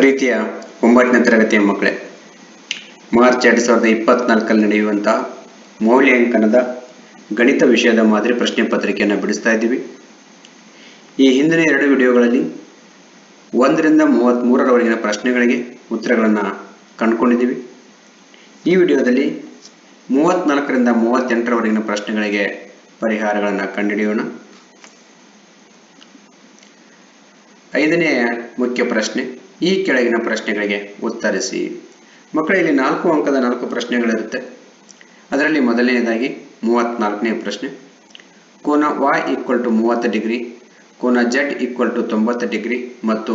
ಪ್ರೀತಿಯ ಒಂಬತ್ತನೇ ತರಗತಿಯ ಮಕ್ಕಳೇ, ಮಾರ್ಚ್ ಎರಡು ಸಾವಿರದ ಇಪ್ಪತ್ನಾಲ್ಕಲ್ಲಿ ನಡೆಯುವಂತಹ ಮೌಲ್ಯಾಂಕನದ ಗಣಿತ ವಿಷಯದ ಮಾದರಿ ಪ್ರಶ್ನೆ ಪತ್ರಿಕೆಯನ್ನು ಬಿಡಿಸ್ತಾ ಇದ್ದೀವಿ. ಈ ಹಿಂದಿನ ಎರಡು ವಿಡಿಯೋಗಳಲ್ಲಿ ಒಂದರಿಂದ ಮೂವತ್ತ್ಮೂರರವರೆಗಿನ ಪ್ರಶ್ನೆಗಳಿಗೆ ಉತ್ತರಗಳನ್ನು ಕಂಡುಕೊಂಡಿದ್ದೀವಿ. ಈ ವಿಡಿಯೋದಲ್ಲಿ ಮೂವತ್ತ್ನಾಲ್ಕರಿಂದ ಮೂವತ್ತೆಂಟರವರೆಗಿನ ಪ್ರಶ್ನೆಗಳಿಗೆ ಪರಿಹಾರಗಳನ್ನು ಕಂಡುಹಿಡಿಯೋಣ. ಐದನೇ ಮುಖ್ಯ ಪ್ರಶ್ನೆ ಈ ಕೆಳಗಿನ ಪ್ರಶ್ನೆಗಳಿಗೆ ಉತ್ತರಿಸಿ. ಮಕ್ಕಳಲ್ಲಿ ನಾಲ್ಕು ಅಂಕದ ನಾಲ್ಕು ಪ್ರಶ್ನೆಗಳಿರುತ್ತೆ. ಅದರಲ್ಲಿ ಮೊದಲನೆಯದಾಗಿ ಮೂವತ್ತ್ನಾಲ್ಕನೇ ಪ್ರಶ್ನೆ. ಕೋನ ವಾಯ್ ಈಕ್ವಲ್ ಟು ಮೂವತ್ತು ಡಿಗ್ರಿ, ಕೋನ ಜೆಡ್ ಈಕ್ವಲ್ ಟು ತೊಂಬತ್ತು ಡಿಗ್ರಿ ಮತ್ತು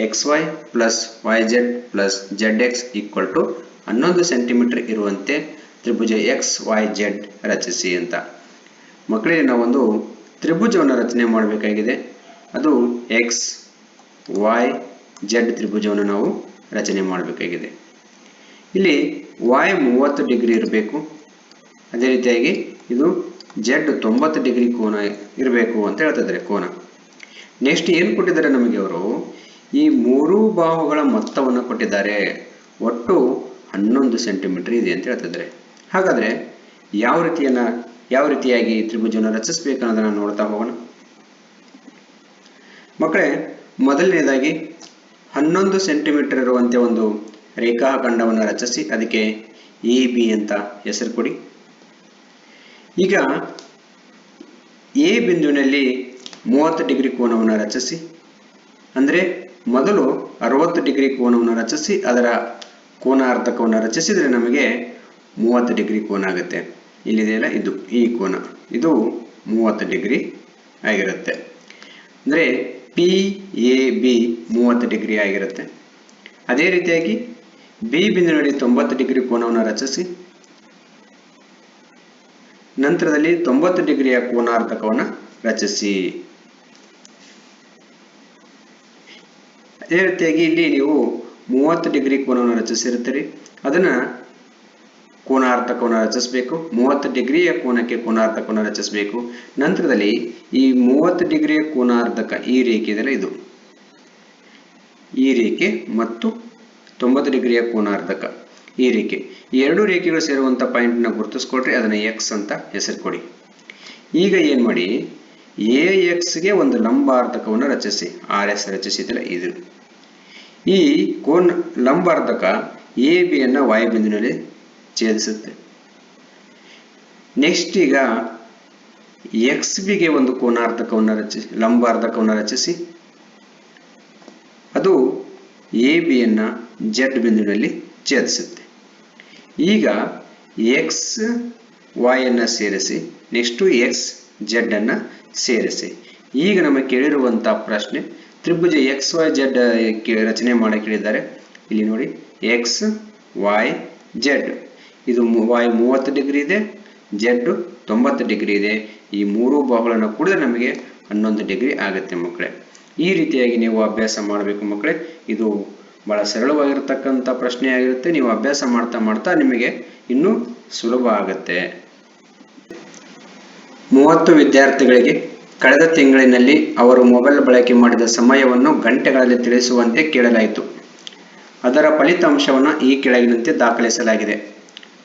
X Y plus Y Z plus Z X equal to ಹನ್ನೊಂದು ಸೆಂಟಿಮೀಟರ್ ಇರುವಂತೆ ತ್ರಿಭುಜ ಎಕ್ಸ್ ವೈ ಜೆಡ್ ರಚಿಸಿ ಅಂತ. ಮಕ್ಕಳಿಗೆ ನಾವೊಂದು ತ್ರಿಭುಜವನ್ನು ರಚನೆ ಮಾಡಬೇಕಾಗಿದೆ. ಅದು ಎಕ್ಸ್ ವೈ ಜೆಡ್ ತ್ರಿಭುಜವನ್ನು ನಾವು ರಚನೆ ಮಾಡಬೇಕಾಗಿದೆ. ಇಲ್ಲಿ ವಾಯ್ ಮೂವತ್ತು ಡಿಗ್ರಿ ಇರಬೇಕು. ಅದೇ ರೀತಿಯಾಗಿ ಇದು ಜೆಡ್ ತೊಂಬತ್ತು ಡಿಗ್ರಿ ಕೋನ ಇರಬೇಕು ಅಂತ ಹೇಳ್ತಿದ್ದಾರೆ ಕೋನ. ನೆಕ್ಸ್ಟ್ ಏನು ಕೊಟ್ಟಿದ್ದಾರೆ ನಮಗೆ ಅವರು? ಈ ಮೂರೂ ಬಾಹುಗಳ ಮೊತ್ತವನ್ನು ಕೊಟ್ಟಿದ್ದಾರೆ. ಒಟ್ಟು ಹನ್ನೊಂದು ಸೆಂಟಿಮೀಟರ್ ಇದೆ ಅಂತ ಹೇಳ್ತಿದ್ದಾರೆ. ಹಾಗಾದರೆ ಯಾವ ರೀತಿಯನ್ನ, ಯಾವ ರೀತಿಯಾಗಿ ತ್ರಿಭುಜವನ್ನು ರಚಿಸಬೇಕು ಅನ್ನೋದನ್ನು ನೋಡ್ತಾ ಹೋಗೋಣ. ಮಕ್ಕಳೇ, ಮೊದಲನೇದಾಗಿ ಹನ್ನೊಂದು ಸೆಂಟಿಮೀಟರ್ ಇರುವಂತೆ ಒಂದು ರೇಖಾಖಂಡವನ್ನು ರಚಿಸಿ, ಅದಕ್ಕೆ ಎ, ಬಿ ಅಂತ ಹೆಸರು ಕೊಡಿ. ಈಗ ಎ ಬಿಂದುವಿನಲ್ಲಿ ಮೂವತ್ತು ಡಿಗ್ರಿ ಕೋನವನ್ನು ರಚಿಸಿ, ಅಂದರೆ ಮೊದಲು ಅರವತ್ತು ಡಿಗ್ರಿ ಕೋನವನ್ನು ರಚಿಸಿ, ಅದರ ಕೋನಾರ್ಧಕವನ್ನು ರಚಿಸಿದರೆ ನಮಗೆ ಮೂವತ್ತು ಡಿಗ್ರಿ ಕೋನ ಆಗುತ್ತೆ. ಇಲ್ಲಿದೆಯಲ್ಲ, ಇದು ಈ ಕೋನ. ಇದು ಮೂವತ್ತು ಡಿಗ್ರಿ ಆಗಿರುತ್ತೆ. ಅಂದರೆ ಪಿ ಎ ಬಿ ಮೂವತ್ತು ಡಿಗ್ರಿ ಆಗಿರುತ್ತೆ. ಅದೇ ರೀತಿಯಾಗಿ ಬಿ ಬಿಂದುವಿನಲ್ಲಿ ತೊಂಬತ್ತು ಡಿಗ್ರಿ ಕೋನವನ್ನು ರಚಿಸಿ, ನಂತರದಲ್ಲಿ ತೊಂಬತ್ತು ಡಿಗ್ರಿಯ ಕೋನಾರ್ಧಕವನ್ನು ರಚಿಸಿ. ಅದೇ ರೀತಿಯಾಗಿ ಇಲ್ಲಿ ನೀವು ಮೂವತ್ತು ಡಿಗ್ರಿ ಕೋನವನ್ನು ರಚಿಸಿರುತ್ತೀರಿ. ಅದನ್ನ ಕೋನಾರ್ಥಕವನ್ನು ರಚಿಸಬೇಕು. ಮೂವತ್ತು ಡಿಗ್ರಿಯ ಕೋನಕ್ಕೆ ಕೋನಾರ್ಥಕವನ್ನು ರಚಿಸಬೇಕು. ನಂತರದಲ್ಲಿ ಈ ಮೂವತ್ತು ಡಿಗ್ರಿಯ ಕೋನಾರ್ಧಕ ಈ ರೇಖೆ ಇದು. ಈ ರೇಖೆ ಮತ್ತು ತೊಂಬತ್ತು ಡಿಗ್ರಿಯ ಕೋನಾರ್ಧಕ ಈ ರೇಖೆ. ಈ ಎರಡು ರೇಖೆಗಳು ಸೇರುವಂಥ ಪಾಯಿಂಟ್ನ ಗುರುತಿಸ್ಕೊಟ್ರೆ ಅದನ್ನು ಎಕ್ಸ್ ಅಂತ ಹೆಸರು ಕೊಡಿ. ಈಗ ಏನು ಮಾಡಿ ಎ ಎಕ್ಸ್ಗೆ ಒಂದು ಲಂಬಾರ್ಧಕವನ್ನು ರಚಿಸಿ. ಆರ್ ಎಸ್ ರಚಿಸಿದ್ರೆ ಇದು. ಈ ಕೋನ್ ಲಂಬಾರ್ಧಕ ಎ ಬಿಯನ್ನು ವಾಯು ಬಿಂದುವಿನಲ್ಲಿ ಛೇದಿಸುತ್ತೆ. ನೆಕ್ಸ್ಟ್ ಈಗ ಎಕ್ಸ್ ಬಿಗೆ ಒಂದು ಕೋನಾರ್ಧಕವನ್ನು ರಚಿಸಿ, ಲಂಬಾರ್ಧಕವನ್ನು ರಚಿಸಿ. ಅದು ಎ ಬಿಯನ್ನು ಜೆಡ್ ಬಿಂದುವಿನಲ್ಲಿ ಛೇದಿಸುತ್ತೆ. ಈಗ ಎಕ್ಸ್ ವಾಯನ್ನು ಸೇರಿಸಿ ನೆಕ್ಸ್ಟು ಎಕ್ಸ್ ಜೆಡ್ ಅನ್ನು ಸೇರಿಸಿ. ಈಗ ನಮಗೆ ಕೇಳಿರುವಂಥ ಪ್ರಶ್ನೆ, ತ್ರಿಭುಜ ಎಕ್ಸ್ ವೈ ಜೆಡ್ ರಚನೆ ಮಾಡಕ್ಕೆ ಹೇಳಿದ್ದಾರೆ. ಇಲ್ಲಿ ನೋಡಿ ಎಕ್ಸ್ ವೈ ಜೆಡ್ ಇದು ವಾಯು ಮೂವತ್ತು ಡಿಗ್ರಿ ಇದೆ, ಜೆಡ್ ತೊಂಬತ್ತು ಡಿಗ್ರಿ ಇದೆ. ಈ ಮೂರು ಬಾಹುಗಳನ್ನು ಕೂಡಿದ್ರೆ ನಮಗೆ ಹನ್ನೊಂದು ಡಿಗ್ರಿ ಆಗುತ್ತೆ ಮಕ್ಕಳೇ. ಈ ರೀತಿಯಾಗಿ ನೀವು ಅಭ್ಯಾಸ ಮಾಡಬೇಕು ಮಕ್ಕಳೇ. ಇದು ಬಹಳ ಸರಳವಾಗಿರ್ತಕ್ಕಂಥ ಪ್ರಶ್ನೆ ಆಗಿರುತ್ತೆ ನೀವು ಅಭ್ಯಾಸ ಮಾಡ್ತಾ ಮಾಡ್ತಾ ನಿಮಗೆ ಇನ್ನೂ ಸುಲಭ ಆಗುತ್ತೆ. ಮೂವತ್ತು ವಿದ್ಯಾರ್ಥಿಗಳಿಗೆ ಕಳೆದ ತಿಂಗಳಿನಲ್ಲಿ ಅವರು ಮೊಬೈಲ್ ಬಳಕೆ ಮಾಡಿದ ಸಮಯವನ್ನು ಗಂಟೆಗಳಲ್ಲಿ ತಿಳಿಸುವಂತೆ ಕೇಳಲಾಯಿತು. ಅದರ ಫಲಿತಾಂಶವನ್ನು ಈ ಕೆಳಗಿನಂತೆ ದಾಖಲಿಸಲಾಗಿದೆ.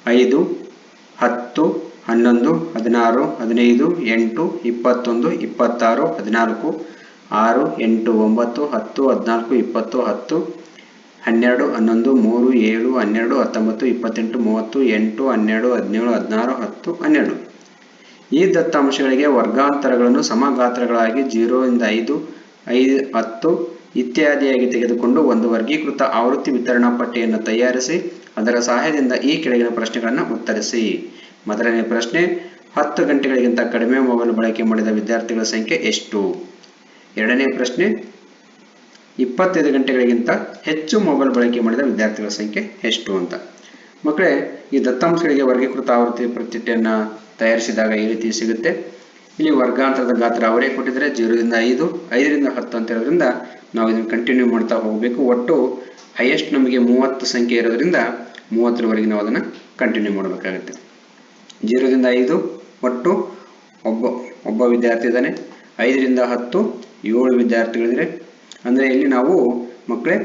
ಐದು, ಹತ್ತು, ಹನ್ನೊಂದು, ಹದಿನಾರು, ಹದಿನೈದು, ಎಂಟು, ಇಪ್ಪತ್ತೊಂದು, ಇಪ್ಪತ್ತಾರು, ಹದಿನಾಲ್ಕು, ಆರು, ಎಂಟು, ಒಂಬತ್ತು, ಹತ್ತು, ಹದಿನಾಲ್ಕು, ಇಪ್ಪತ್ತು, ಹತ್ತು, ಹನ್ನೆರಡು, ಹನ್ನೊಂದು, ಮೂರು, ಏಳು, ಹನ್ನೆರಡು, ಹತ್ತೊಂಬತ್ತು, ಇಪ್ಪತ್ತೆಂಟು, ಮೂವತ್ತು, ಎಂಟು, ಹನ್ನೆರಡು, ಹದಿನೇಳು, ಹದಿನಾರು, ಹತ್ತು, ಹನ್ನೆರಡು. ಈ ದತ್ತಾಂಶಗಳಿಗೆ ವರ್ಗಾಂತರಗಳನ್ನು ಸಮಗಾತ್ರಗಳಾಗಿ ಜೀರೋಯಿಂದ ಐದು ಐದು, ಹತ್ತು ಇತ್ಯಾದಿಯಾಗಿ ತೆಗೆದುಕೊಂಡು ಒಂದು ವರ್ಗೀಕೃತ ಆವೃತ್ತಿ ವಿತರಣಾ ಪಟ್ಟಿಯನ್ನು ತಯಾರಿಸಿ ಅದರ ಸಹಾಯದಿಂದ ಈ ಕೆಳಗಿನ ಪ್ರಶ್ನೆಗಳನ್ನು ಉತ್ತರಿಸಿ. ಮೊದಲನೇ ಪ್ರಶ್ನೆ, ಹತ್ತು ಗಂಟೆಗಳಿಗಿಂತ ಕಡಿಮೆ ಮೊಬೈಲ್ ಬಳಕೆ ಮಾಡಿದ ವಿದ್ಯಾರ್ಥಿಗಳ ಸಂಖ್ಯೆ ಎಷ್ಟು? ಎರಡನೇ ಪ್ರಶ್ನೆ, ಇಪ್ಪತ್ತೈದು ಗಂಟೆಗಳಿಗಿಂತ ಹೆಚ್ಚು ಮೊಬೈಲ್ ಬಳಕೆ ಮಾಡಿದ ವಿದ್ಯಾರ್ಥಿಗಳ ಸಂಖ್ಯೆ ಎಷ್ಟು ಅಂತ. ಮಕ್ಕಳೇ, ಈ ದತ್ತಾಂಶಗಳಿಗೆ ವರ್ಗೀಕೃತ ಆವೃತ್ತಿ ಪ್ರತಿಯನ್ನು ತಯಾರಿಸಿದಾಗ ಈ ರೀತಿ ಸಿಗುತ್ತೆ. ಇಲ್ಲಿ ವರ್ಗಾಂತರದ ಗಾತ್ರ ಅವರೇ ಕೊಟ್ಟಿದ್ದಾರೆ. ಜೀರೋದಿಂದ ಐದು ಐದರಿಂದ ಹತ್ತು ಅಂತ ಇರೋದ್ರಿಂದ ನಾವು ಇದನ್ನು ಕಂಟಿನ್ಯೂ ಮಾಡ್ತಾ ಹೋಗಬೇಕು. ಒಟ್ಟು ಹೈಯೆಸ್ಟ್ ನಮಗೆ ಮೂವತ್ತು ಸಂಖ್ಯೆ ಇರೋದ್ರಿಂದ ಮೂವತ್ತರವರೆಗೆ ನಾವು ಅದನ್ನು ಕಂಟಿನ್ಯೂ ಮಾಡಬೇಕಾಗುತ್ತೆ. ಜೀರೋದಿಂದ ಐದು, ಒಟ್ಟು ಒಬ್ಬ ಒಬ್ಬ ವಿದ್ಯಾರ್ಥಿ ಇದ್ದಾನೆ. ಐದರಿಂದ ಹತ್ತು, ಏಳು ವಿದ್ಯಾರ್ಥಿಗಳಿದ್ರೆ, ಅಂದರೆ ಇಲ್ಲಿ ನಾವು ಮಕ್ಕಳೇ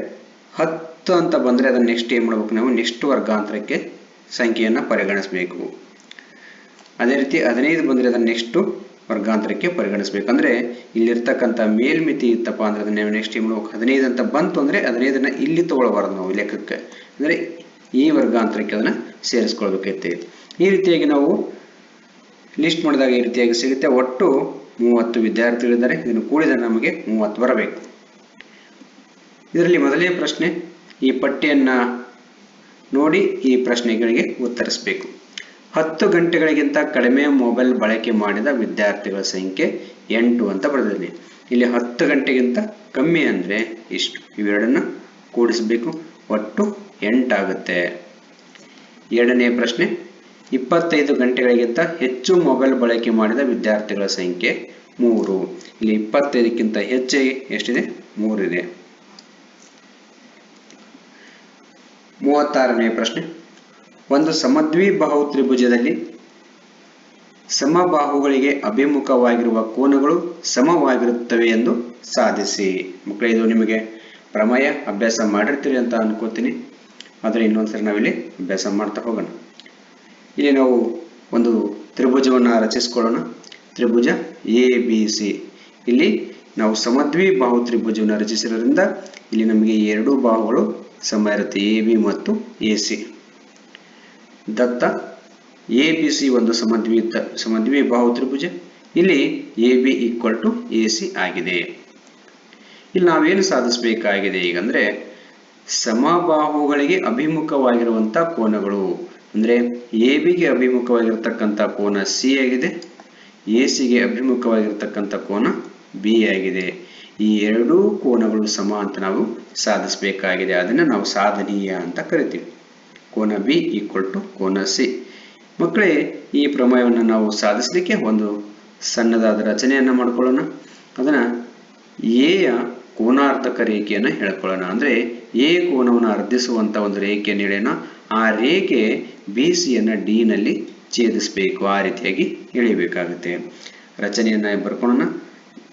ಹತ್ತು ಅಂತ ಬಂದರೆ ಅದನ್ನು ನೆಕ್ಸ್ಟ್ ಏನು ಮಾಡಬೇಕು ನಾವು? ನೆಕ್ಸ್ಟ್ ವರ್ಗಾಂತರಕ್ಕೆ ಸಂಖ್ಯೆಯನ್ನು ಪರಿಗಣಿಸಬೇಕು. ಅದೇ ರೀತಿ ಹದಿನೈದು ಬಂದರೆ ಅದನ್ನು ನೆಕ್ಸ್ಟು ವರ್ಗಾಂತರಕ್ಕೆ ಪರಿಗಣಿಸಬೇಕು. ಅಂದರೆ ಇಲ್ಲಿರ್ತಕ್ಕಂಥ ಮೇಲ್ಮಿತಿ ಇತ್ತಪ್ಪ ಅಂದರೆ ಅದನ್ನು ನೆಕ್ಸ್ಟ್ ಏನು ಮಾಡಬೇಕು? ಹದಿನೈದು ಅಂತ ಬಂತು ಅಂದರೆ ಹದಿನೈದನ್ನು ಇಲ್ಲಿ ತೊಗೊಳ್ಬಾರ್ದು ನಾವು ಲೆಕ್ಕಕ್ಕೆ. ಅಂದರೆ ಈ ವರ್ಗಾಂತರಕ್ಕೆ ಅದನ್ನು ಸೇರಿಸ್ಕೊಳ್ಬೇಕೈತೆ. ಈ ರೀತಿಯಾಗಿ ನಾವು ಲಿಸ್ಟ್ ಮಾಡಿದಾಗ ಈ ರೀತಿಯಾಗಿ ಸಿಗುತ್ತೆ. ಒಟ್ಟು ಮೂವತ್ತು ವಿದ್ಯಾರ್ಥಿಗಳಿದ್ದಾರೆ. ಇದನ್ನು ಕೂಡಿದರೆ ನಮಗೆ ಮೂವತ್ತು ಬರಬೇಕು. ಇದರಲ್ಲಿ ಮೊದಲನೇ ಪ್ರಶ್ನೆ, ಈ ಪಟ್ಟಿಯನ್ನು ನೋಡಿ ಈ ಪ್ರಶ್ನೆಗಳಿಗೆ ಉತ್ತರಿಸಬೇಕು. ಹತ್ತು ಗಂಟೆಗಳಿಗಿಂತ ಕಡಿಮೆ ಮೊಬೈಲ್ ಬಳಕೆ ಮಾಡಿದ ವಿದ್ಯಾರ್ಥಿಗಳ ಸಂಖ್ಯೆ ಎಂಟು ಅಂತ ಬರೆದಿದ್ದೀನಿ ಇಲ್ಲಿ ಹತ್ತು ಗಂಟೆಗಿಂತ ಕಮ್ಮಿ ಅಂದರೆ ಇಷ್ಟು. ಇವೆರಡನ್ನು ಕೂಡಿಸಬೇಕು. ಒಟ್ಟು ಎಂಟಾಗುತ್ತೆ. ಎರಡನೇ ಪ್ರಶ್ನೆ, ಇಪ್ಪತ್ತೈದು ಗಂಟೆಗಳಿಗಿಂತ ಹೆಚ್ಚು ಮೊಬೈಲ್ ಬಳಕೆ ಮಾಡಿದ ವಿದ್ಯಾರ್ಥಿಗಳ ಸಂಖ್ಯೆ ಮೂರು. ಇಲ್ಲಿ ಇಪ್ಪತ್ತೈದಕ್ಕಿಂತ ಹೆಚ್ಚಿಗೆ ಎಷ್ಟಿದೆ? ಮೂರಿದೆ. ಮೂವತ್ತಾರನೇ ಪ್ರಶ್ನೆ, ಒಂದು ಸಮದ್ವಿಬಾಹು ತ್ರಿಭುಜದಲ್ಲಿ ಸಮಬಾಹುಗಳಿಗೆ ಅಭಿಮುಖವಾಗಿರುವ ಕೋನಗಳು ಸಮವಾಗಿರುತ್ತವೆ ಎಂದು ಸಾಧಿಸಿ. ಮಕ್ಕಳೇ, ಇದು ನಿಮಗೆ ಪ್ರಮೇಯ, ಅಭ್ಯಾಸ ಮಾಡಿರ್ತೀರಿ ಅಂತ ಅನ್ಕೋತೀನಿ. ಆದರೆ ಇನ್ನೊಂದ್ಸರಿ ನಾವಿಲ್ಲಿ ಅಭ್ಯಾಸ ಮಾಡ್ತಾ ಹೋಗೋಣ. ಇಲ್ಲಿ ನಾವು ಒಂದು ತ್ರಿಭುಜವನ್ನು ರಚಿಸ್ಕೊಳ್ಳೋಣ. ತ್ರಿಭುಜ ಎ ಬಿ ಸಿ ಇಲ್ಲಿ ನಾವು ಸಮದ್ವಿ ಬಾಹು ತ್ರಿಭುಜವನ್ನು ರಚಿಸಿರೋದ್ರಿಂದ ಇಲ್ಲಿ ನಮಗೆ ಎರಡು ಬಾಹುಗಳು ಸಮ ಇರುತ್ತೆ ಎ ಬಿ ಮತ್ತು ಎ ಸಿ ದತ್ತ ಎ ಬಿ ಸಿ ಒಂದು ಸಮದ್ವಿ ಸಮದ್ವಿ ಬಾಹು ತ್ರಿಭುಜ. ಇಲ್ಲಿ A B equal to A C ಆಗಿದೆ. ಇಲ್ಲಿ ನಾವೇನು ಸಾಧಿಸಬೇಕಾಗಿದೆ ಈಗಂದ್ರೆ ಸಮಬಾಹುಗಳಿಗೆ ಅಭಿಮುಖವಾಗಿರುವಂಥ ಕೋನಗಳು. ಅಂದ್ರೆ ಎ ಬಿಗೆ ಅಭಿಮುಖವಾಗಿರ್ತಕ್ಕಂಥ ಕೋನ ಸಿ ಆಗಿದೆ, ಎ ಸಿಗೆ ಅಭಿಮುಖವಾಗಿರ್ತಕ್ಕಂಥ ಕೋನ ಬಿ ಆಗಿದೆ. ಈ ಎರಡೂ ಕೋನಗಳು ಸಮ ಅಂತ ನಾವು ಸಾಧಿಸಬೇಕಾಗಿದೆ. ಅದನ್ನ ನಾವು ಸಾಧನೀಯ ಅಂತ ಕರಿತೀವಿ. ಕೋನ ಬಿ ಈಕ್ವಲ್ ಟು ಕೋನ ಸಿ. ಮಕ್ಕಳೇ, ಈ ಪ್ರಮೇಯವನ್ನು ನಾವು ಸಾಧಿಸಲಿಕ್ಕೆ ಒಂದು ಸಣ್ಣದಾದ ರಚನೆಯನ್ನು ಮಾಡ್ಕೊಳ್ಳೋಣ. ಎ ಯ ಕೋನಾರ್ಧಕ ರೇಖೆಯನ್ನು ಹೇಳ್ಕೊಳ್ಳೋಣ. ಅಂದರೆ ಎ ಕೋನವನ್ನು ಅರ್ಧಿಸುವಂಥ ಒಂದು ರೇಖೆಯನ್ನು ಎಳೆಯೋಣ ಆ ರೇಖೆ ಬಿ ಸಿಯನ್ನು ಡಿನಲ್ಲಿ ಛೇದಿಸಬೇಕು. ಆ ರೀತಿಯಾಗಿ ಎಳೆಯಬೇಕಾಗುತ್ತೆ. ರಚನೆಯನ್ನು ಬರ್ಕೊಳ್ಳೋಣ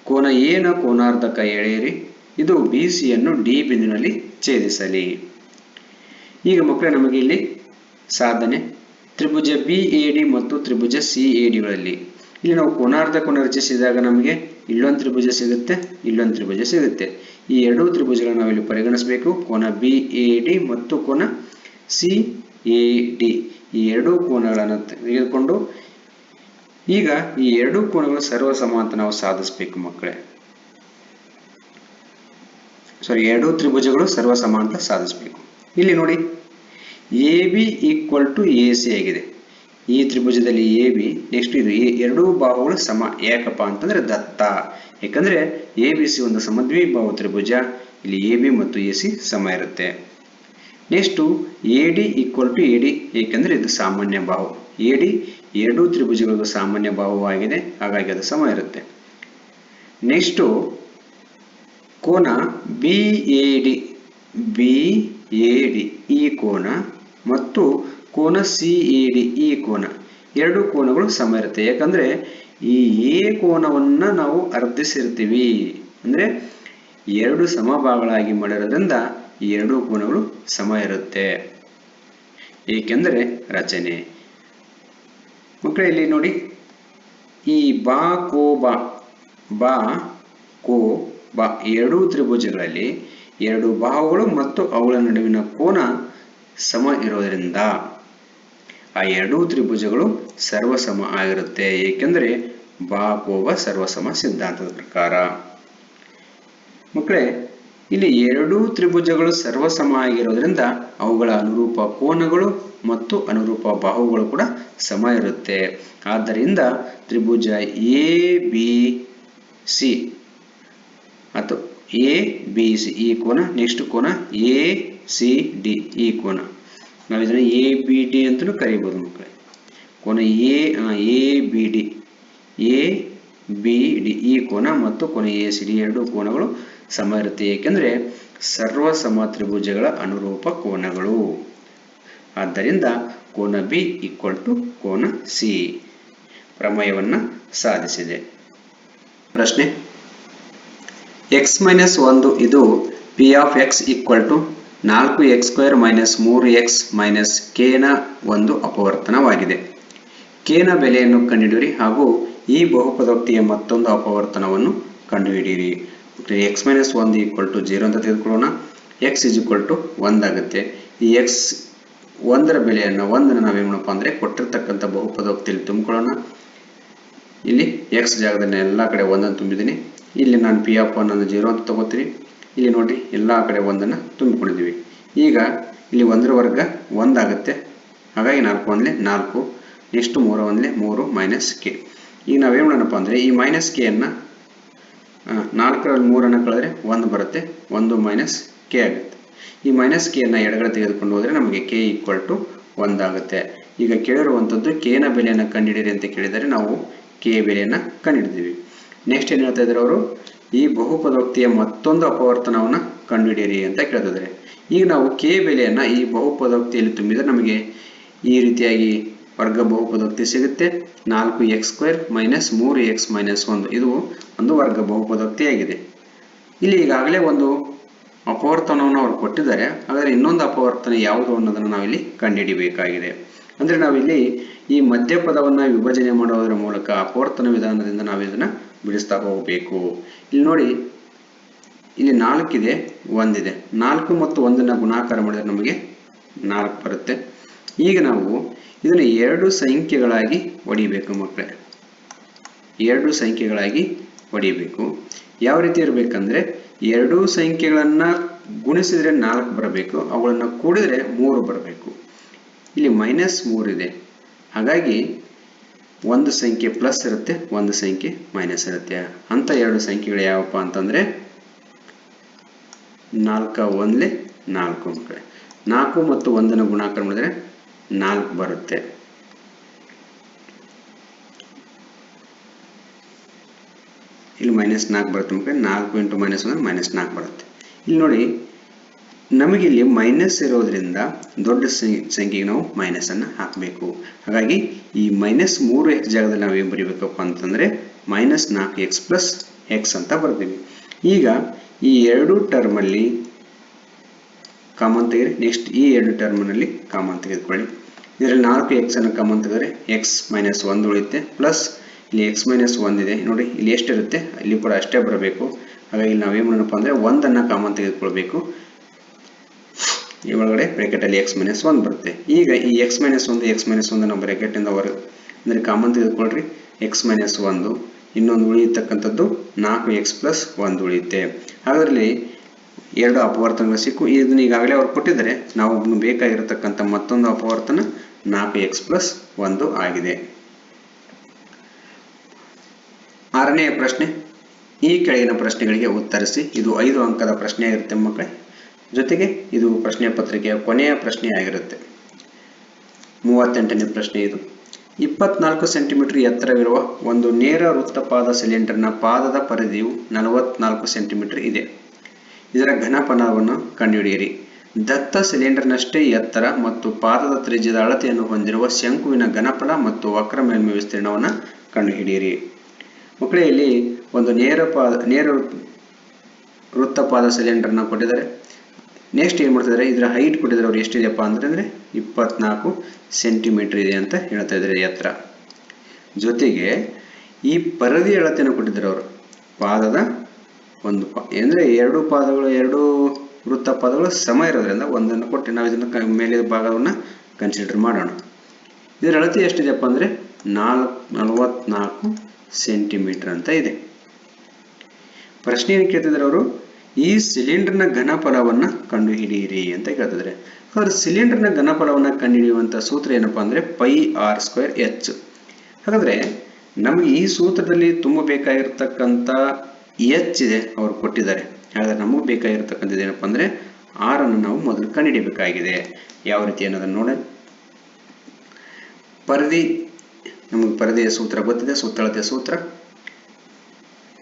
ಕೋನ ಎನ ಕೋನಾರ್ಧಕ ಎಳೆಯಿರಿ. ಇದು ಬಿ ಸಿಯನ್ನು ಡಿ ಬಿಂದಿನಲ್ಲಿ ಛೇದಿಸಲಿ. ಈಗ ಮಕ್ಕಳೇ, ನಮಗೆ ಇಲ್ಲಿ ಸಾಧನೆ. ತ್ರಿಭುಜ ಬಿ ಎ ಡಿ ಮತ್ತು ತ್ರಿಭುಜ ಸಿ ಎ ಡಿಗಳಲ್ಲಿ ಇಲ್ಲಿ ನಾವು ಕೋನಾರ್ಧಕವನ್ನು ರಚಿಸಿದಾಗ ನಮಗೆ ಇಲ್ಲೊಂದು ತ್ರಿಭುಜ ಸಿಗುತ್ತೆ, ಇಲ್ಲೊಂದು ತ್ರಿಭುಜ ಸಿಗುತ್ತೆ. ಈ ಎರಡೂ ತ್ರಿಭುಜಗಳನ್ನು ನಾವಿಲ್ಲಿ ಪರಿಗಣಿಸಬೇಕು. ಕೋನ ಬಿ ಎ ಡಿ ಮತ್ತು ಕೋನ ಸಿ ಎ ಡಿ ಈ ಎರಡೂ ಕೋನಗಳನ್ನು ತೆಗೆದುಕೊಂಡು ಈಗ ಈ ಎರಡೂ ಕೋನಗಳು ಸರ್ವಸಮ ಅಂತ ನಾವು ಸಾಧಿಸಬೇಕು ಮಕ್ಕಳೇ. ಸಾರಿ ಎರಡೂ ತ್ರಿಭುಜಗಳು ಸರ್ವಸಮ ಅಂತ ಸಾಧಿಸಬೇಕು. ಇಲ್ಲಿ ನೋಡಿ A B equal to A C ಆಗಿದೆ. ಈ ತ್ರಿಭುಜದಲ್ಲಿ ಎ, ಬಿ, ನೆಕ್ಸ್ಟ್ ಇದು ಈ ಎರಡೂ ಬಾಹುಗಳು ಸಮ ಯಾಕಪ್ಪ ಅಂತಂದ್ರೆ ದತ್ತ. ಯಾಕಂದ್ರೆ ಎ, ಬಿ, ಸಿ ಒಂದು ಸಮದ್ವಿ ಬಾಹು ತ್ರಿಭುಜ, ಇಲ್ಲಿ ಎ, ಬಿ ಮತ್ತು ಎ, ಸಿ ಸಮ ಇರುತ್ತೆ. Next A, D equal to A, D, ಏಕೆಂದ್ರೆ ಇದು ಸಾಮಾನ್ಯ ಬಾಹು ಎ, ಡಿ ಎರಡೂ ತ್ರಿಭುಜಗಳಿಗೂ ಸಾಮಾನ್ಯ ಬಾಹುವಾಗಿದೆ ಹಾಗಾಗಿ ಅದು ಸಮ ಇರುತ್ತೆ. ನೆಕ್ಸ್ಟು ಕೋನ B A D B A D ಈ ಕೋನ ಮತ್ತು ಕೋನ ಸಿ ಎ ಡಿ ಈ ಕೋನ. ಎರಡು ಕೋನಗಳು ಸಮ ಇರುತ್ತೆ ಯಾಕಂದ್ರೆ ಈ ಎ ಕೋನವನ್ನ ನಾವು ಅರ್ಧಿಸಿರ್ತೀವಿ. ಅಂದ್ರೆ ಎರಡು ಸಮಭಾಗಗಳಾಗಿ ಮಾಡಿರೋದ್ರಿಂದ ಈ ಎರಡು ಕೋನಗಳು ಸಮ ಇರುತ್ತೆ. ಏಕೆಂದರೆ ರಚನೆ. ಮಕ್ಕಳೇ ಇಲ್ಲಿ ನೋಡಿ. ಈ ಬಾ, ಕೋ, ಬಾ. ಬಾ, ಕೋ, ಬಾ ಎರಡೂ ತ್ರಿಭುಜಗಳಲ್ಲಿ ಎರಡು ಬಾಹುಗಳು ಮತ್ತು ಅವುಗಳ ನಡುವಿನ ಕೋನ ಸಮ ಇರೋದ್ರಿಂದ. ಆ ಎರಡೂ ತ್ರಿಭುಜಗಳು ಸರ್ವಸಮ ಆಗಿರುತ್ತೆ. ಏಕೆಂದರೆ ಬಾ ಕೋಬ ಸರ್ವಸಮ ಸಿದ್ಧಾಂತದ ಪ್ರಕಾರ. ಮಕ್ಕಳೇ, ಇಲ್ಲಿ ಎರಡೂ ತ್ರಿಭುಜಗಳು ಸರ್ವಸಮ ಆಗಿರೋದ್ರಿಂದ ಅವುಗಳ ಅನುರೂಪ ಕೋನಗಳು ಮತ್ತು ಅನುರೂಪ ಬಾಹುಗಳು ಕೂಡ ಸಮ ಇರುತ್ತೆ. ಆದ್ದರಿಂದ ತ್ರಿಭುಜ ಎ, ಬಿ, ಸಿ ಅಥವಾ ಎ, ಬಿ, ಸಿ ಈ ಕೋನ, ನೆಕ್ಸ್ಟ್ ಕೋನ ಎ, ಸಿ, ಡಿ ಈ ಕೋನ. ನಾವು ಇದನ್ನು ಎ ಬಿ ಡಿ ಅಂತಲೂ ಕರಿಬೋದು ಮಕ್ಕಳೇ ಕೋನ A A B D A B D ಈ ಕೋನ ಮತ್ತು ಕೋನ ಎ ಸಿ ಡಿ ಎರಡು ಕೋನಗಳು ಸಮ ಇರುತ್ತೆ. ಏಕೆಂದರೆ ಸರ್ವಸಮ ತ್ರಿಭುಜಗಳ ಅನುರೂಪ ಕೋನಗಳು. ಆದ್ದರಿಂದ ಕೋನ ಬಿ ಈಕ್ವಲ್ ಟು ಕೋನ ಸಿ ಪ್ರಮೇಯವನ್ನು ಸಾಧಿಸಿದೆ. ಪ್ರಶ್ನೆ. ಎಕ್ಸ್ ಮೈನಸ್ ಒಂದು ಇದು P of x equal to ನಾಲ್ಕು ಎಕ್ಸ್ ಸ್ಕ್ವೇರ್ ಮೈನಸ್ ಮೂರು ಎಕ್ಸ್ ಮೈನಸ್ ಕೆನ ಒಂದು ಅಪವರ್ತನವಾಗಿದೆ. ಕೆನ ಬೆಲೆಯನ್ನು ಕಂಡುಹಿಡಿಯಿರಿ ಹಾಗೂ ಈ ಬಹುಪದೋಕ್ತಿಯ ಮತ್ತೊಂದು ಅಪವರ್ತನವನ್ನು ಕಂಡುಹಿಡಿಯಿರಿ. ಎಕ್ಸ್ ಮೈನಸ್ ಒಂದು ಈಕ್ವಲ್ ಟು ಜೀರೋ ಅಂತ ತೆಗೆದುಕೊಳ್ಳೋಣ. ಎಕ್ಸ್ ಇಸ್ ಈಕ್ವಲ್ ಟು ಒಂದಾಗುತ್ತೆ ಈ ಎಕ್ಸ್ ಒಂದರ ಬೆಲೆಯನ್ನು ಒಂದನ್ನು ನಾವೇನಪ್ಪ ಅಂದರೆ ಕೊಟ್ಟಿರ್ತಕ್ಕಂಥ ಬಹುಪದೋಕ್ತಿಯಲ್ಲಿ ತುಂಬಿಕೊಳ್ಳೋಣ. ಇಲ್ಲಿ ಎಕ್ಸ್ ಜಾಗದಲ್ಲಿ ಎಲ್ಲ ಕಡೆ ಒಂದನ್ನು ತುಂಬಿದ್ದೀನಿ. ಇಲ್ಲಿ ನಾನು ಪಿ ಆಫ್ ಒನ್ ಅನ್ನು ಜೀರೋ ಅಂತ ತಗೋತೀನಿ ಇಲ್ಲಿ ನೋಡಿ ಎಲ್ಲ ಕಡೆ ಒಂದನ್ನು ತುಂಬಿಕೊಂಡಿದ್ದೀವಿ. ಈಗ ಇಲ್ಲಿ ಒಂದರ ವರ್ಗ ಒಂದಾಗುತ್ತೆ ಹಾಗಾಗಿ ನಾಲ್ಕು ಒಂದಲೇ ನಾಲ್ಕು ನೆಕ್ಸ್ಟ್ ಮೂರು ಒಂದಲೇ ಮೂರು ಮೈನಸ್ ಕೆ ಈಗ ನಾವೇನು ಮಾಡೋಣಪ್ಪ ಅಂದರೆ ಈ ಮೈನಸ್ ಕೆಯನ್ನು ನಾಲ್ಕರಲ್ಲಿ ಮೂರನ್ನು ಕಳೆದ್ರೆ ಒಂದು ಬರುತ್ತೆ, ಒಂದು ಮೈನಸ್ ಕೆ ಆಗುತ್ತೆ. ಈ ಮೈನಸ್ ಕೆಯನ್ನು ಎಡಗಡೆ ತೆಗೆದುಕೊಂಡು ಹೋದರೆ ನಮಗೆ ಕೆ ಈಕ್ವಲ್ ಟು ಒಂದಾಗುತ್ತೆ ಈಗ ಕೇಳಿರುವಂಥದ್ದು ಕೆನ ಬೆಲೆಯನ್ನು ಕಂಡುಹಿಡಿಯಿರಿ ಅಂತ ಕೇಳಿದರೆ ನಾವು ಕೆ ಬೆಲೆಯನ್ನು ಕಂಡುಹಿಡಿದೀವಿ ನೆಕ್ಸ್ಟ್ ಏನು ಹೇಳ್ತಾ ಇದ್ದಾರೆ ಅವರು? ಈ ಬಹುಪದೋಕ್ತಿಯ ಮತ್ತೊಂದು ಅಪವರ್ತನವನ್ನು ಕಂಡುಹಿಡಿಯಿರಿ ಅಂತ ಕೇಳ್ತಿದ್ದಾರೆ. ಈಗ ನಾವು ಕೆ ಬೆಲೆಯನ್ನು ಈ ಬಹುಪದೋಕ್ತಿಯಲ್ಲಿ ತುಂಬಿದರೆ ನಮಗೆ ಈ ರೀತಿಯಾಗಿ ವರ್ಗ ಬಹುಪದೋಕ್ತಿ ಸಿಗುತ್ತೆ. ನಾಲ್ಕು ಎಕ್ಸ್ ಸ್ಕ್ವೇರ್ ಮೈನಸ್ ಮೂರು ಎಕ್ಸ್ ಮೈನಸ್ ಒಂದು. ಇದು ಒಂದು ವರ್ಗ ಬಹುಪದೋಕ್ತಿಯಾಗಿದೆ ಇಲ್ಲಿ ಈಗಾಗಲೇ ಒಂದು ಅಪವರ್ತನವನ್ನು ಅವರು ಕೊಟ್ಟಿದ್ದಾರೆ. ಆದರೆ ಇನ್ನೊಂದು ಅಪವರ್ತನ ಯಾವುದು ಅನ್ನೋದನ್ನು ನಾವಿಲ್ಲಿ ಕಂಡುಹಿಡಿಬೇಕಾಗಿದೆ. ಅಂದರೆ ನಾವಿಲ್ಲಿ ಈ ಮಧ್ಯಪದವನ್ನು ವಿಭಜನೆ ಮಾಡುವುದರ ಮೂಲಕ ಅಪವರ್ತನ ವಿಧಾನದಿಂದ ನಾವು ಇದನ್ನು ಬಿಡಿಸ್ತಾ ಹೋಗಬೇಕು ಇಲ್ಲಿ ನೋಡಿ, ಇಲ್ಲಿ ನಾಲ್ಕಿದೆ, ಒಂದಿದೆ. ನಾಲ್ಕು ಮತ್ತು ಒಂದನ್ನು ಗುಣಾಕಾರ ಮಾಡಿದರೆ ನಮಗೆ ನಾಲ್ಕು ಬರುತ್ತೆ. ಈಗ ನಾವು ಇದನ್ನು ಎರಡು ಸಂಖ್ಯೆಗಳಾಗಿ ಹೊಡಿಬೇಕು ಮಕ್ಕಳೇ. ಎರಡು ಸಂಖ್ಯೆಗಳಾಗಿ ಹೊಡಿಬೇಕು ಯಾವ ರೀತಿ ಇರಬೇಕಂದ್ರೆ, ಎರಡು ಸಂಖ್ಯೆಗಳನ್ನು ಗುಣಿಸಿದರೆ ನಾಲ್ಕು ಬರಬೇಕು, ಅವುಗಳನ್ನು ಕೂಡಿದರೆ ಮೂರು ಬರಬೇಕು. ಇಲ್ಲಿ ಮೈನಸ್ ಮೂರಿದೆ ಹಾಗಾಗಿ ಒಂದು ಸಂಖ್ಯೆ ಪ್ಲಸ್ ಇರುತ್ತೆ, ಒಂದು ಸಂಖ್ಯೆ ಮೈನಸ್ ಇರುತ್ತೆ. ಅಂತ ಎರಡು ಸಂಖ್ಯೆಗಳು ಯಾವಪ್ಪ ಅಂತಂದ್ರೆ, ನಾಲ್ಕ ಒಂದ್ಲೆ ನಾಲ್ಕು ಮಕ್ಕಳೇ. ನಾಲ್ಕು ಮತ್ತು ಒಂದನ್ನು ಗುಣಾಕಾರ ಮಾಡಿದ್ರೆ ನಾಲ್ಕು ಬರುತ್ತೆ. ಇಲ್ಲಿ ಮೈನಸ್ ನಾಲ್ಕು ಬರುತ್ತೆ ಮಕ್ಕಳೇ. ನಾಲ್ಕು ಇಂಟು ಮೈನಸ್ ಒಂದು ಮೈನಸ್ ನಾಲ್ಕು ಬರುತ್ತೆ. ಇಲ್ಲಿ ನೋಡಿ ನಮಗೆ ಇಲ್ಲಿ ಮೈನಸ್ ಇರೋದ್ರಿಂದ ದೊಡ್ಡ ಸಂಖ್ಯೆಗೆ ನಾವು ಮೈನಸ್ ಅನ್ನು ಹಾಕಬೇಕು. ಹಾಗಾಗಿ ಈ ಮೈನಸ್ ಮೂರು ಎಕ್ಸ್ ಜಾಗದಲ್ಲಿ ನಾವು ಏನು ಬರೀಬೇಕಪ್ಪ ಅಂತಂದ್ರೆ ಮೈನಸ್ ನಾಲ್ಕು ಎಕ್ಸ್ ಪ್ಲಸ್ ಎಕ್ಸ್ ಅಂತ ಬರ್ತೀವಿ. ಈಗ ಈ ಎರಡು ಟರ್ಮಲ್ಲಿ ಕಾಮನ್ ತೆಗೆದ್ರೆ ನೆಕ್ಸ್ಟ್ ಈ ಎರಡು ಟರ್ಮ್ನಲ್ಲಿ ಕಾಮನ್ ತೆಗೆದುಕೊಳ್ಳಿ. ಇದರಲ್ಲಿ ನಾಲ್ಕು ಎಕ್ಸ್ ಅನ್ನು ಕಾಮನ್ ತೆಗೆದ್ರೆ ಎಕ್ಸ್ ಮೈನಸ್ ಒಂದು ಉಳಿಯುತ್ತೆ ಪ್ಲಸ್ ಇಲ್ಲಿ ಎಕ್ಸ್ ಮೈನಸ್ ಒಂದಿದೆ ನೋಡಿ, ಇಲ್ಲಿ ಎಷ್ಟಿರುತ್ತೆ? ಇಲ್ಲಿ ಕೂಡ ಅಷ್ಟೇ ಬರಬೇಕು. ಹಾಗಾಗಿ ಇಲ್ಲಿ ನಾವೇನು ಮಾಡೋಣಪ್ಪ ಅಂದರೆ ಒಂದನ್ನು ಕಾಮನ್ ತೆಗೆದುಕೊಳ್ಬೇಕು. ಈ ಒಳಗಡೆ ಬ್ರೇಕೆಟಲ್ಲಿ ಎಕ್ಸ್ ಮೈನಸ್ ಒನ್ ಬರುತ್ತೆ. ಈಗ ಈ ಎಕ್ಸ್ ಮೈನಸ್ ಒಂದು ಎಕ್ಸ್ ಮೈನಸ್ ಒಂದು ನಾವು ಬ್ರ್ಯಾಕೆಟಿಂದ ಹೊರ ಅಂದರೆ ಕಾಮನ್ ತೆಗೆದುಕೊಳ್ರಿ. ಎಕ್ಸ್ ಮೈನಸ್ ಒಂದು, ಇನ್ನೊಂದು ಉಳಿಯತಕ್ಕಂಥದ್ದು ನಾಲ್ಕು ಎಕ್ಸ್ ಪ್ಲಸ್ ಒಂದು ಉಳಿಯುತ್ತೆ. ಅದರಲ್ಲಿ ಎರಡು ಅಪವರ್ತನಗಳು ಸಿಕ್ಕು. ಇದನ್ನ ಈಗಾಗಲೇ ಅವ್ರು ಕೊಟ್ಟಿದ್ದಾರೆ. ನಾವು ಬೇಕಾಗಿರತಕ್ಕಂಥ ಮತ್ತೊಂದು ಅಪವರ್ತನ ನಾಲ್ಕು ಎಕ್ಸ್ ಪ್ಲಸ್ ಒಂದು ಆಗಿದೆ. ಆರನೆಯ ಪ್ರಶ್ನೆ. ಈ ಕೆಳಗಿನ ಪ್ರಶ್ನೆಗಳಿಗೆ ಉತ್ತರಿಸಿ. ಇದು ಐದು ಅಂಕದ ಪ್ರಶ್ನೆ ಆಗಿರುತ್ತೆ ಮಕ್ಕಳೇ. ಜೊತೆಗೆ ಇದು ಪ್ರಶ್ನೆ ಪತ್ರಿಕೆಯ ಕೊನೆಯ ಪ್ರಶ್ನೆಯಾಗಿರುತ್ತೆ. ಮೂವತ್ತೆಂಟನೇ ಪ್ರಶ್ನೆ ಇದು. ಇಪ್ಪತ್ನಾಲ್ಕು ಸೆಂಟಿಮೀಟರ್ ಎತ್ತರವಿರುವ ಒಂದು ನೇರ ವೃತ್ತಪಾದ ಸಿಲಿಂಡರ್ನ ಪಾದದ ಪರಿಧಿಯು ನಲವತ್ನಾಲ್ಕು ಸೆಂಟಿಮೀಟರ್ ಇದೆ. ಇದರ ಘನಪನವನ್ನು ಕಂಡುಹಿಡಿಯಿರಿ. ದತ್ತ ಸಿಲಿಂಡರ್ನಷ್ಟೇ ಎತ್ತರ ಮತ್ತು ಪಾದದ ತ್ರಿಜ್ಯದ ಅಳತೆಯನ್ನು ಹೊಂದಿರುವ ಶಂಕುವಿನ ಘನಫಲ ಮತ್ತು ವಕ್ರ ಮೇಲ್ಮೈ ವಿಸ್ತೀರ್ಣವನ್ನು ಕಂಡುಹಿಡಿಯಿರಿ. ಮಕ್ಕಳೇ, ಇಲ್ಲಿ ಒಂದು ನೇರ ಪಾದ ನೇರ ವೃತ್ತಪಾದ ಸಿಲಿಂಡರ್ನ ಕೊಟ್ಟಿದ್ದಾರೆ. ನೆಕ್ಸ್ಟ್ ಏನು ಮಾಡ್ತಿದ್ದಾರೆ ಇದರ ಹೈಟ್ ಕೊಟ್ಟಿದ್ದಾರೆ ಅವ್ರು ಎಷ್ಟಿದೆಯಪ್ಪ ಅಂದ್ರೆ ಅಂದರೆ ಇಪ್ಪತ್ನಾಲ್ಕು ಸೆಂಟಿಮೀಟರ್ ಇದೆ ಅಂತ ಹೇಳ್ತಾ ಇದ್ದಾರೆ ಎತ್ತರ ಜೊತೆಗೆ ಈ ಪರದಿ ಅಳತೆಯನ್ನು ಕೊಟ್ಟಿದ್ದಾರೆ ಅವರು. ಪಾದದ ಒಂದು ಪಾ ಅಂದರೆ ಎರಡು ಪಾದಗಳು, ಎರಡು ವೃತ್ತ ಪಾದಗಳು ಸಮ ಇರೋದ್ರಿಂದ ಒಂದನ್ನು ಕೊಟ್ಟು ನಾವು ಇದನ್ನು ಮೇಲೆ ಭಾಗವನ್ನು ಕನ್ಸಿಡರ್ ಮಾಡೋಣ. ಇದರ ಅಳತೆ ಎಷ್ಟಿದೆಯಪ್ಪ ಅಂದರೆ ನಾಲ್ಕು ನಲವತ್ನಾಲ್ಕು ಸೆಂಟಿಮೀಟರ್ ಅಂತ ಇದೆ. ಪ್ರಶ್ನೆ ಏನು ಕೇಳ್ತಿದ್ದಾರೆ ಅವರು? ಈ ಸಿಲಿಂಡರ್ನ ಘನಫಲವನ್ನು ಕಂಡುಹಿಡಿಯಿರಿ ಅಂತ ಕೇಳ್ತಿದ್ದಾರೆ ಹಾಗಾದ್ರೆ ಸಿಲಿಂಡರ್ನ ಘನಫಲವನ್ನು ಕಂಡುಹಿಡಿಯುವಂಥ ಸೂತ್ರ ಏನಪ್ಪ ಅಂದರೆ ಪೈ ಆರ್ ಸ್ಕ್ವೇರ್ ಎಚ್. ಹಾಗಾದ್ರೆ ನಮಗೆ ಈ ಸೂತ್ರದಲ್ಲಿ ತುಂಬಬೇಕಾಗಿರ್ತಕ್ಕಂಥ ಎಚ್ ಇದೆ ಅವರು ಕೊಟ್ಟಿದ್ದಾರೆ. ಹಾಗಾದ್ರೆ ನಮಗೆ ಬೇಕಾಗಿರ್ತಕ್ಕಂಥದ್ದು ಏನಪ್ಪ ಅಂದರೆ ಆರನ್ನು ನಾವು ಮೊದಲು ಕಂಡುಹಿಡಿಯಬೇಕಾಗಿದೆ ಯಾವ ರೀತಿ ಅನ್ನೋದನ್ನು ನೋಡಿ ಪರಿಧಿ ನಮಗೆ ಪರದೆಯ ಸೂತ್ರ ಗೊತ್ತಿದೆ, ಸುತ್ತಳತೆಯ ಸೂತ್ರ.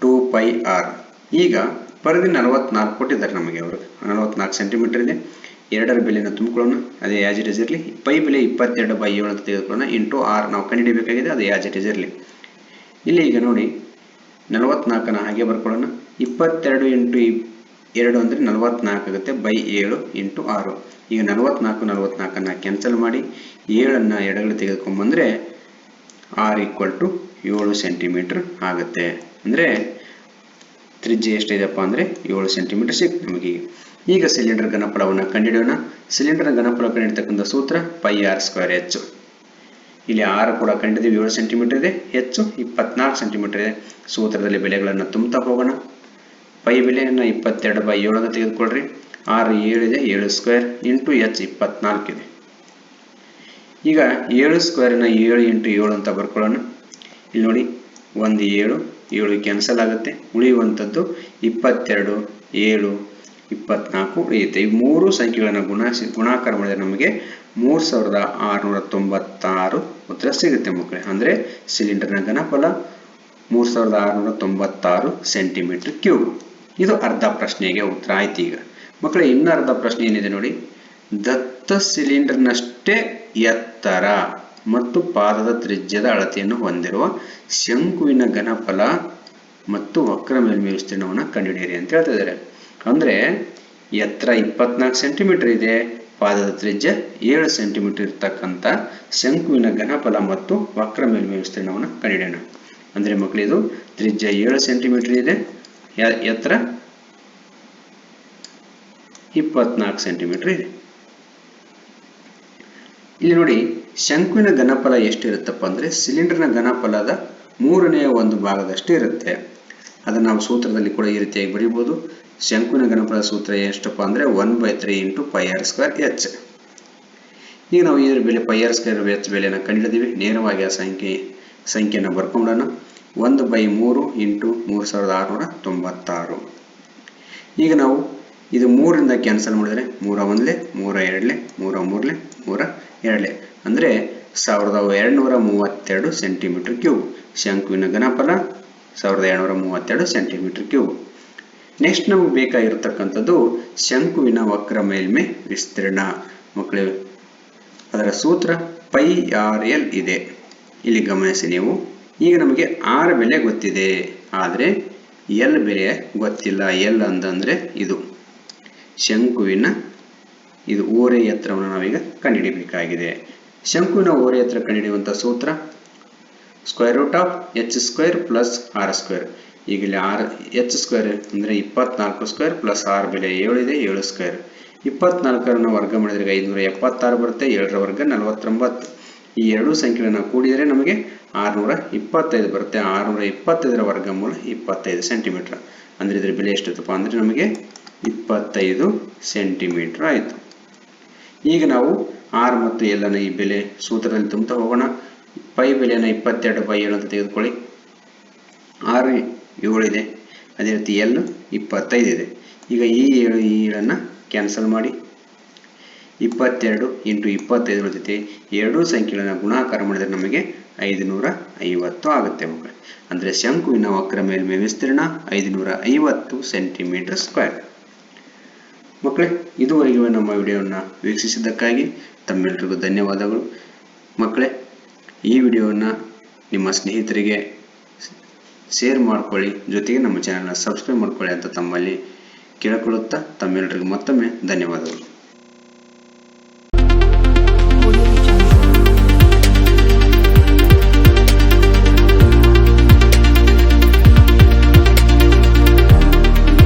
Two pi r. ಈಗ ಪರದೆ ನಲವತ್ನಾಲ್ಕು ಕೊಟ್ಟಿದ್ದಾರೆ ನಮಗೆ ಅವರು. ನಲವತ್ನಾಲ್ಕು ಸೆಂಟಿಮೀಟರ್ ಇದೆ. ಎರಡರ ಬೆಲೆಯನ್ನು ತುಂಬಿಕೊಳ್ಳೋಣ. ಅದೇ ಯಾಜ್ ಇಟ್ ಇರಲಿ. ಪೈ ಬೆಲೆ ಇಪ್ಪತ್ತೆರಡು ಬೈ ಏಳು ಅಂತ ತೆಗೆದುಕೊಳ್ಳೋಣ. ಇಂಟು ಆರ್ ನಾವು ಕಂಡುಹಿಡಿಯಬೇಕಾಗಿದೆ. ಅದು ಯಾಜ್ ಇಟ್ ಇರಲಿ. ಇಲ್ಲಿ ಈಗ ನೋಡಿ. ನಲವತ್ನಾಲ್ಕನ ಹಾಗೆ ಬರ್ಕೊಳ್ಳೋಣ. ಇಪ್ಪತ್ತೆರಡು ಇಂಟು ಎರಡು ಅಂದರೆ ನಲವತ್ನಾಲ್ಕು ಆಗುತ್ತೆ. ಬೈ ಏಳು ಇಂಟು ಆರು ಈಗ ನಲವತ್ನಾಲ್ಕು, ನಲವತ್ನಾಲ್ಕನ್ನು ಕ್ಯಾನ್ಸಲ್ ಮಾಡಿ. ಏಳನ್ನು ಎಡಗಡೆ ತೆಗೆದುಕೊಂಬಂದರೆ ಆರ್ ಈಕ್ವಲ್ ಟು ಏಳು ಸೆಂಟಿಮೀಟ್ರ್ ಆಗುತ್ತೆ. ಅಂದರೆ ತ್ರಿಜ್ಯ ಎಷ್ಟಿದೆಯಪ್ಪ ಅಂದರೆ ಏಳು ಸೆಂಟಿಮೀಟರ್ ಸಿಕ್ತು ನಮಗೆ. ಈಗ ಸಿಲಿಂಡರ್ ಘನಫಲವನ್ನು ಕಂಡುಹಿಡಿಯೋಣ. ಸಿಲಿಂಡರ್ ಘನಫಲ ಕಂಡಿಡತಕ್ಕಂಥ ಸೂತ್ರ ಪೈ ಆರ್ ಸ್ಕ್ವೇರ್ ಹೆಚ್ಚು ಇಲ್ಲಿ ಆರು ಕೂಡ ಕಂಡಿದ್ದೀವಿ ಏಳು ಸೆಂಟಿಮೀಟರ್ ಇದೆ. ಹೆಚ್ಚು ಇಪ್ಪತ್ನಾಲ್ಕು ಸೆಂಟಿಮೀಟರ್ ಇದೆ. ಸೂತ್ರದಲ್ಲಿ ಬೆಲೆಗಳನ್ನು ತುಂಬ್ತಾ ಹೋಗೋಣ. ಪೈ ಬೆಲೆಯನ್ನು ಇಪ್ಪತ್ತೆರಡು ಬೈ ಅಂತ ತೆಗೆದುಕೊಳ್ಳ್ರಿ ಆರು ಇದೆ, ಏಳು ಸ್ಕ್ವೇರ್ ಇಂಟು ಎಚ್ ಇಪ್ಪತ್ನಾಲ್ಕು ಇದೆ. ಈಗ ಏಳು ಸ್ಕ್ವೇರಿನ ಏಳು ಇಂಟು ಏಳು ಅಂತ ಬರ್ಕೊಳ್ಳೋಣ. ಇಲ್ಲಿ ನೋಡಿ, ಒಂದು ಏಳು ಏಳು ಕ್ಯಾನ್ಸಲ್ ಆಗುತ್ತೆ. ಉಳಿಯುವಂಥದ್ದು ಇಪ್ಪತ್ತೆರಡು, ಏಳು, ಇಪ್ಪತ್ನಾಲ್ಕು ಉಳಿಯುತ್ತೆ. ಈ ಮೂರು ಸಂಖ್ಯೆಗಳನ್ನು ಗುಣಾಸಿ, ಗುಣಾಕಾರ ಮಾಡಿದರೆ ನಮಗೆ ಮೂರು ಸಾವಿರದ ಆರುನೂರ ತೊಂಬತ್ತಾರು ಉತ್ತರ ಸಿಗುತ್ತೆ ಮಕ್ಕಳೇ. ಅಂದರೆ ಸಿಲಿಂಡರ್ನ ಘನಫಲ ಮೂರು ಸಾವಿರದ ಆರುನೂರ ತೊಂಬತ್ತಾರು ಸೆಂಟಿಮೀಟರ್ ಕ್ಯೂಬ್ ಇದು ಅರ್ಧ ಪ್ರಶ್ನೆಗೆ ಉತ್ತರ ಆಯ್ತು ಈಗ. ಮಕ್ಕಳೇ, ಇನ್ನೂ ಅರ್ಧ ಪ್ರಶ್ನೆ ಏನಿದೆ ನೋಡಿ. ದತ್ತ ಸಿಲಿಂಡರ್ನಷ್ಟೇ ಎತ್ತರ. ಮತ್ತು ಪಾದದ ತ್ರಿಜ್ಯದ ಅಳತೆಯನ್ನು ಹೊಂದಿರುವ ಶಂಕುವಿನ ಘನಫಲ ಮತ್ತು ವಕ್ರ ಮೇಲ್ಮೈ ವಿಸ್ತೀರ್ಣವನ್ನು ಕಂಡುಹಿಡಿಯಿರಿ ಅಂತ ಹೇಳ್ತಾ ಇದ್ದಾರೆ. ಅಂದರೆ ಎತ್ತರ ಇಪ್ಪತ್ನಾಲ್ಕು ಸೆಂಟಿಮೀಟರ್ ಇದೆ, ಪಾದದ ತ್ರಿಜ್ಯ ಏಳು ಸೆಂಟಿಮೀಟರ್ ಇರ್ತಕ್ಕಂಥ ಶಂಕುವಿನ ಘನಫಲ ಮತ್ತು ವಕ್ರ ಮೇಲ್ಮೈ ವಿಸ್ತೀರ್ಣವನ್ನು ಕಂಡುಹಿಡಿಯೋಣ. ಅಂದರೆ ಮಕ್ಕಳಿದು ತ್ರಿಜ್ಯ ಏಳು ಸೆಂಟಿಮೀಟರ್ ಇದೆ ಎತ್ತರ ಇಪ್ಪತ್ನಾಲ್ಕು ಸೆಂಟಿಮೀಟರ್ ಇದೆ. ಇಲ್ಲಿ ನೋಡಿ ಶಂಕುವಿನ ಘನಫಲ ಎಷ್ಟಿರುತ್ತಪ್ಪ ಅಂದರೆ ಸಿಲಿಂಡರ್ನ ಘನಫಲದ ಮೂರನೆಯ ಒಂದು ಭಾಗದಷ್ಟು ಇರುತ್ತೆ. ಅದನ್ನು ನಾವು ಸೂತ್ರದಲ್ಲಿ ಕೂಡ ಈ ರೀತಿಯಾಗಿ ಬರೀಬೋದು. ಶಂಕುವಿನ ಘನಫಲದ ಸೂತ್ರ ಎಷ್ಟಪ್ಪ ಅಂದರೆ one by three into pi r square h. ಈಗ ನಾವು ಇದರ ಬೆಲೆ ಪೈ ಆರ್ ಸ್ಕ್ವೇರ್ ಎಚ್ ಬೆಲೆಯನ್ನು ಕಂಡಿಡಿದೀವಿ. ನೇರವಾಗಿ ಆ ಸಂಖ್ಯೆ, ಸಂಖ್ಯೆಯನ್ನು ಬರ್ಕೊಂಡೋಣ ಒಂದು ಬೈ ಮೂರು ಇಂಟು ಮೂರು ಸಾವಿರದ ಆರುನೂರ ತೊಂಬತ್ತಾರು. ಈಗ ನಾವು ಇದು ಮೂರರಿಂದ ಕ್ಯಾನ್ಸಲ್ ಮಾಡಿದರೆ ಮೂರ ಒಂದ್ಲೆ, ಮೂರ ಎರಡಲೆ, ಮೂರ ಮೂರಲೆ, ಮೂರ ಎರಡಲೆ. ಅಂದರೆ ಸಾವಿರದ ಎರಡುನೂರ ಮೂವತ್ತೆರಡು ಸೆಂಟಿಮೀಟರ್ ಕ್ಯೂಬ್. ಶಂಕುವಿನ ಘನಫಲ ಸಾವಿರದ ಎರಡುನೂರ ಮೂವತ್ತೆರಡು ಸೆಂಟಿಮೀಟರ್ ಕ್ಯೂಬ್. ನೆಕ್ಸ್ಟ್ ನಮಗೆ ಬೇಕಾಗಿರ್ತಕ್ಕಂಥದ್ದು ಶಂಕುವಿನ ವಕ್ರ ಮೇಲ್ಮೈ ವಿಸ್ತೀರ್ಣ. ಮಕ್ಕಳು, ಅದರ ಸೂತ್ರ ಪೈ ಆರ್ ಎಲ್ ಇದೆ. ಇಲ್ಲಿ ಗಮನಿಸಿ ನೀವು. ಈಗ ನಮಗೆ ಆರ್ ಬೆಲೆ ಗೊತ್ತಿದೆ. ಆದರೆ ಎಲ್ ಬೆಲೆ ಗೊತ್ತಿಲ್ಲ. ಎಲ್ ಅಂತಂದರೆ ಇದು. ಶಂಕುವಿನ ಇದು ಓರೆ ಎತ್ತರವನ್ನು ನಾವೀಗ ಕಂಡುಹಿಡಿಯಬೇಕಾಗಿದೆ. ಶಂಕುವಿನ ಓರೆ ಹತ್ರ ಕಂಡುಹಿಡಿಯುವಂಥ ಸೂತ್ರ. Square root of h square plus r square ಈಗ ಇಲ್ಲಿ ಆರ್ ಎಚ್ ಸ್ಕ್ವೇರ್ ಅಂದರೆ ಇಪ್ಪತ್ನಾಲ್ಕು ಸ್ಕ್ವೇರ್ ಪ್ಲಸ್ ಆರ್ ಬೆಲೆ ಏಳು ಇದೆ, ಏಳು ಸ್ಕ್ವೇರ್ ಇಪ್ಪತ್ನಾಲ್ಕರನ್ನು ವರ್ಗ ಮಾಡಿದರೆ ಐದುನೂರ ಎಪ್ಪತ್ತಾರು ಬರುತ್ತೆ, ಏಳರ ವರ್ಗ ನಲವತ್ತೊಂಬತ್ತು. ಈ ಎರಡೂ ಸಂಖ್ಯೆಗಳನ್ನು ಕೂಡಿದರೆ ನಮಗೆ ಆರುನೂರ ಇಪ್ಪತ್ತೈದು ಬರುತ್ತೆ. ಆರುನೂರ ಇಪ್ಪತ್ತೈದರ ವರ್ಗಮೂಲ ಇಪ್ಪತ್ತೈದು ಸೆಂಟಿಮೀಟ್ರ್ ಅಂದರೆ ಇದರ ಬೆಲೆ ಎಷ್ಟಿತ್ತಪ್ಪ ಅಂದರೆ ನಮಗೆ ಇಪ್ಪತ್ತೈದು ಸೆಂಟಿಮೀಟ್ರ್ ಆಯಿತು. ಈಗ ನಾವು ಆರ್ ಮತ್ತು ಎಲ್ಲನ ಈ ಬೆಲೆ ಸೂತ್ರದಲ್ಲಿ ತುಂಬುತ್ತಾ ಹೋಗೋಣ. ಪೈ ಬೆಲೆಯನ್ನು ಇಪ್ಪತ್ತೆರಡು ಬೈ ಏಳು ಅಂತ ತೆಗೆದುಕೊಳ್ಳಿ. ಆರು ಏಳಿದೆ ಅದೇ ರೀತಿ ಎಲ್ ಇಪ್ಪತ್ತೈದು ಇದೆ. ಈಗ ಈ ಏಳು ಈ ಏಳನ್ನು ಕ್ಯಾನ್ಸಲ್ ಮಾಡಿ. ಇಪ್ಪತ್ತೆರಡು ಇಂಟು ಇಪ್ಪತ್ತೈದು ಜೊತೆ ಎರಡೂ ಸಂಖ್ಯೆಗಳನ್ನು ಗುಣಾಕಾರ ಮಾಡಿದರೆ ನಮಗೆ ಐದುನೂರ ಐವತ್ತು ಆಗುತ್ತೆ ಮಕ್ಕಳು. ಅಂದರೆ ಶಂಕುವಿನ ವಕ್ರ ಮೇಲ್ಮೆ ವಿಸ್ತೀರ್ಣ ಐದುನೂರ ಐವತ್ತು ಸೆಂಟಿಮೀಟರ್ ಸ್ಕ್ವೇರ್. ಮಕ್ಕಳೇ, ಇದುವರೆಗೂ ನಮ್ಮ ವಿಡಿಯೋವನ್ನು ವೀಕ್ಷಿಸಿದ್ದಕ್ಕಾಗಿ ತಮ್ಮೆಲ್ಲರಿಗೂ ಧನ್ಯವಾದಗಳು. ಮಕ್ಕಳೇ, ಈ ವಿಡಿಯೋವನ್ನು ನಿಮ್ಮ ಸ್ನೇಹಿತರಿಗೆ ಶೇರ್ ಮಾಡ್ಕೊಳ್ಳಿ. ಜೊತೆಗೆ ನಮ್ಮ ಚಾನಲ್ನ ಸಬ್ಸ್ಕ್ರೈಬ್ ಮಾಡ್ಕೊಳ್ಳಿ ಅಂತ ತಮ್ಮಲ್ಲಿ ಕೇಳಿಕೊಳ್ಳುತ್ತಾ ತಮ್ಮೆಲ್ಲರಿಗೂ ಮತ್ತೊಮ್ಮೆ ಧನ್ಯವಾದಗಳು.